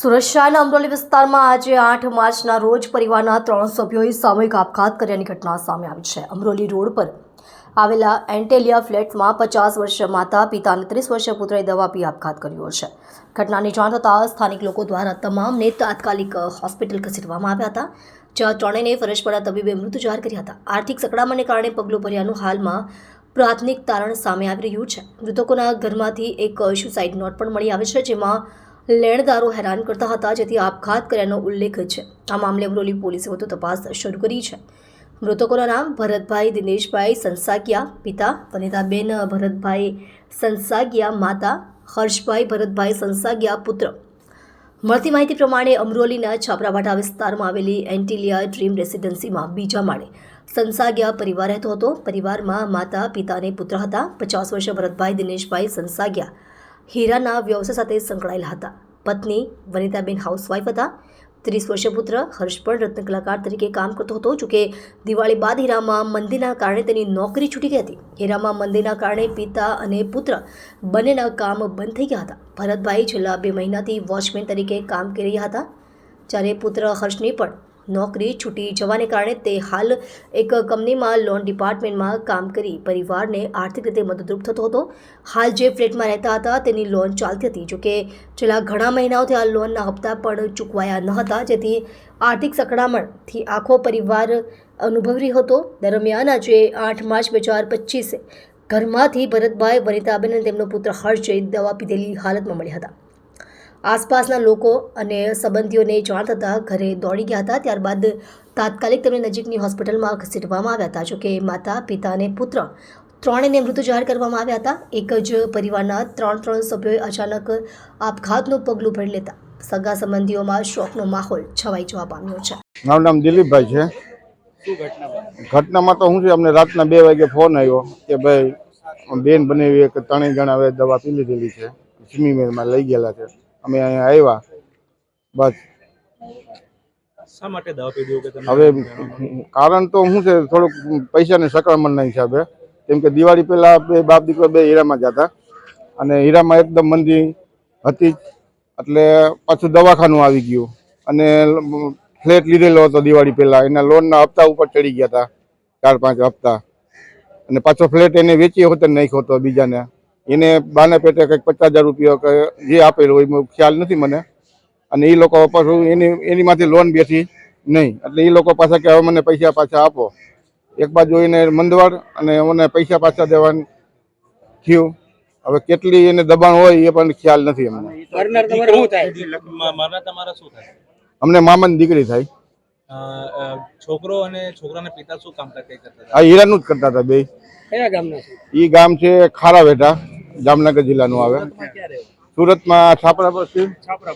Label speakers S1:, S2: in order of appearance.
S1: શહેરના અમરોલી વિસ્તારમાં આજે આઠ માર્ચના રોજ પરિવારના ત્રણ સભ્યોએ સામૂહિક આપઘાત કર્યાની ઘટના સામે આવી છે. અમરોલી રોડ પર આવેલા એન્ટેલિયા ફ્લેટમાં પચાસ વર્ષીય માતા પિતા અને ત્રીસ વર્ષીય પુત્રએ દવા પી આપઘાત કર્યો છે. ઘટનાની જાણ થતાં સ્થાનિક લોકો દ્વારા તમામને તાત્કાલિક હોસ્પિટલ ખસેડવામાં આવ્યા હતા, જ્યાં ત્રણેયને ફરજ પડા તબીબે મૃત્યુ જાહેર કર્યા હતા. આર્થિક સકડામણને કારણે પગલું ભર્યાનું હાલમાં પ્રાથમિક તારણ સામે આવી રહ્યું છે. મૃતકોના ઘરમાંથી એક સુસાઇડ નોટ પણ મળી આવે છે, જેમાં લેણદારો હેરાન કરતા હતા, જેથી આપઘાત કર્યાનો ઉલ્લેખ છે. આ મામલે અમરોલી પોલીસે વધુ તપાસ શરૂ કરી છે. મૃતકોના નામ ભરતભાઈ દિનેશભાઈ સંસાગિયા પિતા વનિતાબેન ભરતભાઈ સંસાગિયા માતા હર્ષભાઈ ભરતભાઈ સંસાગિયા પુત્ર. મળતી માહિતી પ્રમાણે અમરોલીના છાપરાભાટા વિસ્તારમાં આવેલી એન્ટિલિયા ડ્રીમ રેસિડેન્સીમાં બીજા માળે સંસાગિયા પરિવાર રહેતો હતો. પરિવારમાં માતા, પિતા અને પુત્ર હતા. પચાસ વર્ષે ભરતભાઈ દિનેશભાઈ સંસાગિયા હીરાના વ્યવસાય સાથે સંકળાયેલા હતા. પત્ની વનિતાબેન હાઉસવાઇફ હતા. ત્રીસ વર્ષીય પુત્ર હર્ષ પણ રત્ન કલાકાર તરીકે કામ કરતો હતો જોકે દિવાળી બાદ હીરામાં મંદીના કારણે તેની નોકરી છૂટી ગઈ હતી. હીરામાં મંદીના કારણે પિતા અને પુત્ર બંનેના કામ બંધ થઈ ગયા હતા. ભરતભાઈ છેલ્લા બે મહિનાથી વોચમેન તરીકે કામ કરી રહ્યા હતા. જ્યારે પુત્ર હર્ષની પણ નોકરી છૂટી જવાને કારણે તે હાલ એક કંપનીમાં લોન ડિપાર્ટમેન્ટમાં કામ કરી પરિવારને આર્થિક રીતે મદદરૂપ થતો હતો. હાલ જે ફ્લેટમાં રહેતા હતા, તેની લોન ચાલતી હતી. જોકે છેલ્લા ઘણા મહિનાઓથી આ લોનના હપ્તા પણ ચૂકવાયા ન હતા. જેથી આર્થિક સકડામણથી આખો પરિવાર અનુભવી હતો. દરમિયાન આજે આઠ માર્ચ બે હજાર પચીસે ઘરમાંથી ભરતભાઈ વનિતાબેન અને તેમનો પુત્ર હર્ષ દવા પીધેલી હાલતમાં મળ્યા હતા. આસપાસના લોકો અને સંબંધીઓને જાણ થતાં ઘરે દોડી ગયા હતા. ત્યારબાદ તાત્કાલિક તેમને નજીકની હોસ્પિટલમાં ખસેડવામાં આવ્યા હતા. જોકે માતા, પિતા અને પુત્ર ત્રણેયને મૃત્યુ જાહેર કરવામાં આવ્યા હતા. એક જ પરિવારના ત્રણ ત્રણ સભ્યોએ અચાનક આપઘાતનું પગલું ભરી લેતા સગા સંબંધીઓમાં શોકનો માહોલ છવાઈ જવા પામ્યો છે.
S2: મારું નામ દિલીપભાઈ છે? ઘટનામાં તો શું છે. અમને રાતના બે વાગે ફોન આવ્યો કે ભાઈ, બેન બનેવી એક ત્રણેય જણા હવે દવા પી લીધેલી છે. સ્મીમેરમાં લઈ ગયેલા છે. અમે અહીંયા આવ્યા. બસ.
S3: શા માટે દવા પી કે તમે
S2: હવે કારણ તો શું છે થોડુંક પૈસાની સકળામણના હિસાબે કેમ કે દિવાળી પહેલા બે બાપ દીકરો બે હીરામાં જતા અને હીરામાં એકદમ મંદી હતી. એટલે પાછું દવાખાનું આવી ગયું. અને ફ્લેટ લીધેલો હતો દિવાળી પહેલા. એના લોનના હપ્તા ઉપર ચડી ગયા હતા. ચાર પાંચ હપ્તા. અને પાછો ફ્લેટ એને વેચી વખતે નાખ્યો હતો બીજાને. એને બાને પેટે કંઈક પચાસ હજાર રૂપિયા કે જે આપેલું હોય ખ્યાલ નથી મને. અને એ લોકો પાછું એની એનીમાંથી લોન બેઠી નહીં. એટલે એ લોકો પાછા કે હવે મને પૈસા પાછા આપો. એક બાજુ એને મંદવાડ અને મને પૈસા પાછા દેવાનું થયું. હવે કેટલી એને દબાણ હોય એ પણ ખ્યાલ નથી અમને.
S4: મરનાર તમારે શું થાય?
S3: મ- મારા તમારા શું થાય?
S2: અમને મામાની દીકરી થાય.
S3: છોકરો અને છોકરાના પિતા શું કામ કરતા હતા?
S2: હીરાનું જ કરતા હતા બે.
S4: કયા ગામના છે?
S2: એ ગામ છે ખારાવેઠા. જામનગર જિલ્લાનું આવે. સુરતમાં છાપરા પછી
S3: છાપરા